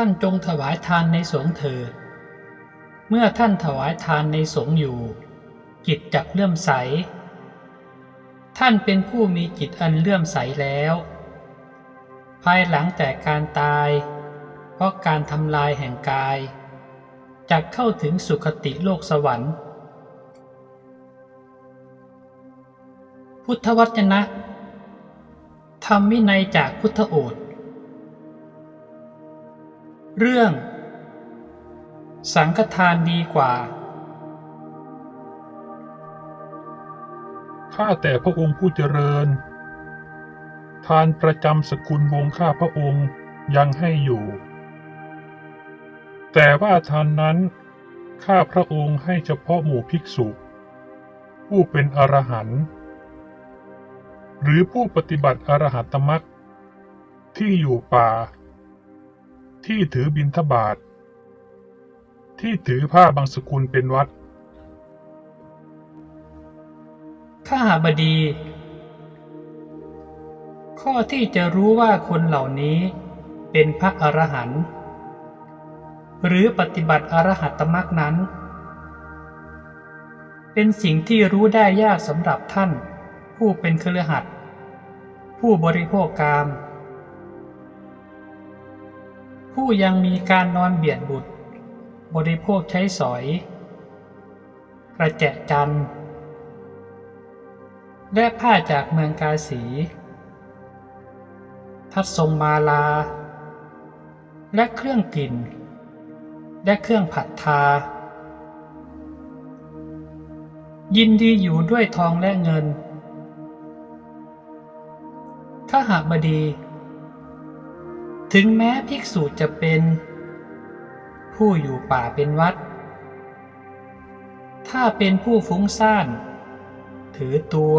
ท่านจงถวายทานในสงฆ์เถิด เมื่อท่านถวายทานในสงฆ์อยู่ จิตจักเลื่อมใส ท่านเป็นผู้มีจิตอันเลื่อมใสแล้ว ภายหลังแต่การตาย เพราะการทำลายแห่งกายจะเข้าถึงสุคติโลกสวรรค์ พุทธวจนะธรรมวินัยจากพุทธโอษฐ์ เรื่อง สังฆทานดีกว่า ข้าแต่พระองค์ผู้เจริญ ทานประจำสกุลวงศ์ข้าพระองค์ยังให้อยู่ แต่ว่าทานนั้น ข้าพระองค์ให้เฉพาะหมู่ภิกษุ ผู้เป็นอรหันต์หรือผู้ปฏิบัติอรหัตตมรรคที่อยู่ป่า ที่ถือบิณฑบาต ที่ถือผ้าบางสกุลเป็นวัด ข้าบดี ข้อที่จะรู้ว่าคนเหล่านี้เป็นพระอรหันต์หรือปฏิบัติอรหัตตมรรคนั้น เป็นสิ่งที่รู้ได้ยากสำหรับท่าน ผู้เป็นเครือขัดผู้บริโภคกาม ผู้ยังมีการนอนเบียดบุตร บริโภคใช้สอย กระแจจันทร์และผ้าจากเมืองกาสี ทัดทรงมาลา และเครื่องกลิ่น และเครื่องผัดทา ยินดีอยู่ด้วยทองและเงินข้าหาบดี ถึงแม้ภิกษุจะเป็นผู้อยู่ป่าเป็นวัด ถ้าเป็นผู้ฟุ้งซ่าน ถือตัว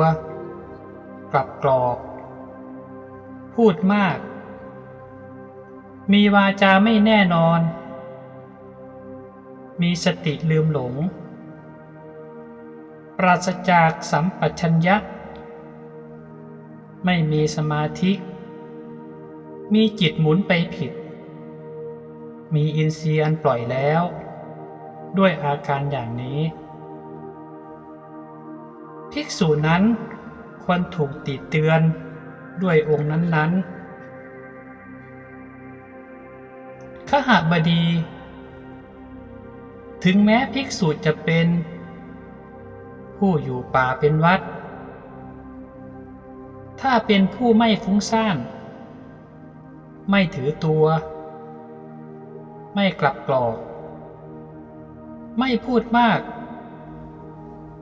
กลับกรอก พูดมาก มีวาจาไม่แน่นอน มีสติลืมหลง ปราศจากสัมปชัญญะ ไม่มีสมาธิ มีจิตหมุนไปผิด มีอินทรีย์อันปล่อยแล้ว ด้วยอาการอย่างนี้ ภิกษุนั้นควรถูกติเตือนด้วยองค์นั้นๆขหบดี ถึงแม้ภิกษุจะเป็น ผู้อยู่ป่าเป็นวัด ถ้าเป็นผู้ไม่ฟุ้งซ่าน ไม่ถือตัว ไม่กลับกรอก ไม่พูดมาก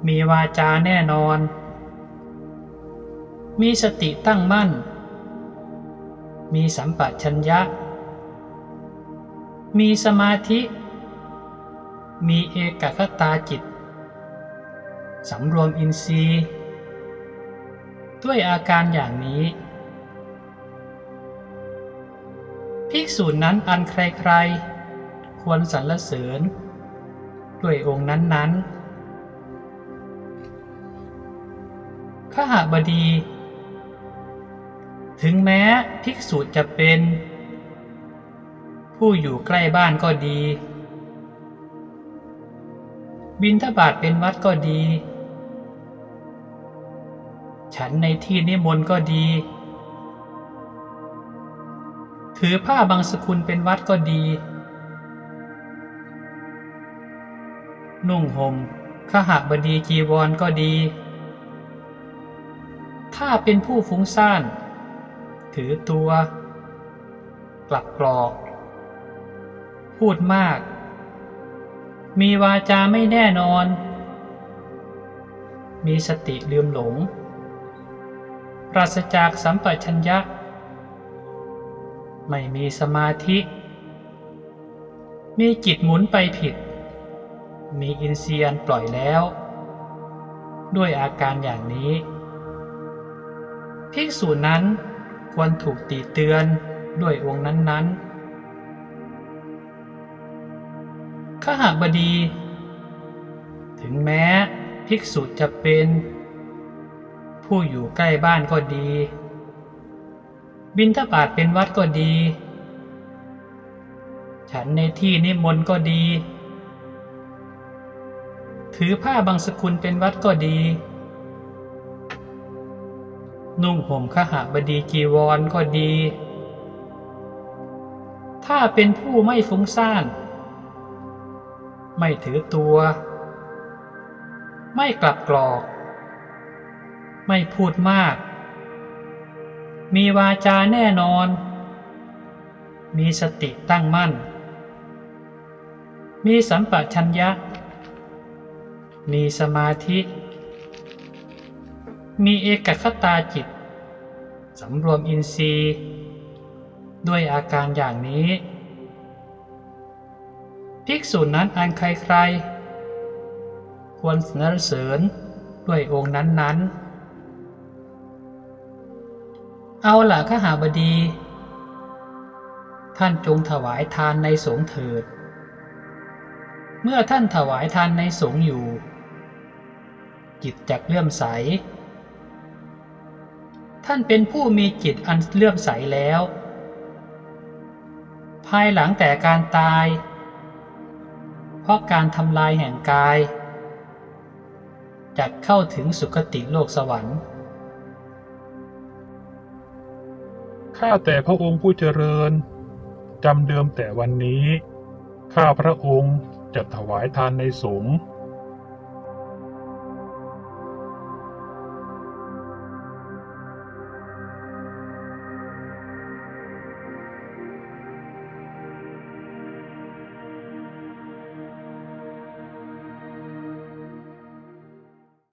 มีวาจาแน่นอน มีสติตั้งมั่น มีสัมปชัญญะ มีสมาธิ มีเอกคตาจิต สำรวมอินทรีย์ ด้วยอาการอย่างนี้ ภิกษุนั้นอันใครๆ ควรสรรเสริญ ด้วยองค์นั้นๆขหบดี ถึงแม้ภิกษุจะเป็น ผู้อยู่ใกล้บ้านก็ดี บินทบาทเป็นวัดก็ดี ฉันในที่นิมนต์ก็ดี ถือผ้าบางสกุลเป็นวัดก็ดี นุ่งห่มขหบดีจีวรก็ดี ถ้าเป็นผู้ฟุ้งซ่าน ถือตัว กลับกรอก พูดมาก มีวาจาไม่แน่นอน มีสติลืมหลง ปราศจากสัมปชัญญะ ไม่มีสมาธิ มีจิตหมุนไปผิด มีอินเซียนปล่อยแล้ว ด้วยอาการอย่างนี้ ภิกษุนั้นควรถูกตีเตือนด้วยองค์นั้นๆข้าหาบดี ถึงแม้ภิกษุจะเป็น ผู้อยู่ใกล้บ้านก็ดี บินทบาทเป็นวัดก็ดี ฉันในที่นิมนต์ก็ดี ถือผ้าบางสกุลเป็นวัดก็ดี นุ่งห่มขหบดีจีวรก็ดี ถ้าเป็นผู้ไม่ฟุ้งซ่าน ไม่ถือตัว ไม่กลับกรอก ไม่พูดมาก มีวาจาแน่นอน มีสติตั้งมั่น มีสัมปชัญญะ มีสมาธิ มีเอกคตาจิต สำรวมอินทรีย์ ด้วยอาการอย่างนี้ ภิกษุนั้นอันใครๆ ควรสนรเสริญด้วยองค์นั้นๆ เอาล่ะข้าหาบดี ท่านจงถวายทานในสงฆ์เถิด เมื่อท่านถวายทานในสงฆ์อยู่ จิตจักเลื่อมใส ท่านเป็นผู้มีจิตอันเลื่อมใสแล้ว ภายหลังแต่การตาย เพราะการทำลายแห่งกายจะเข้าถึงสุคติโลกสวรรค์ ข้าแต่พระองค์ผู้เจริญจำเดิมแต่วันนี้ ข้าพระองค์จะถวายทานในสงฆ์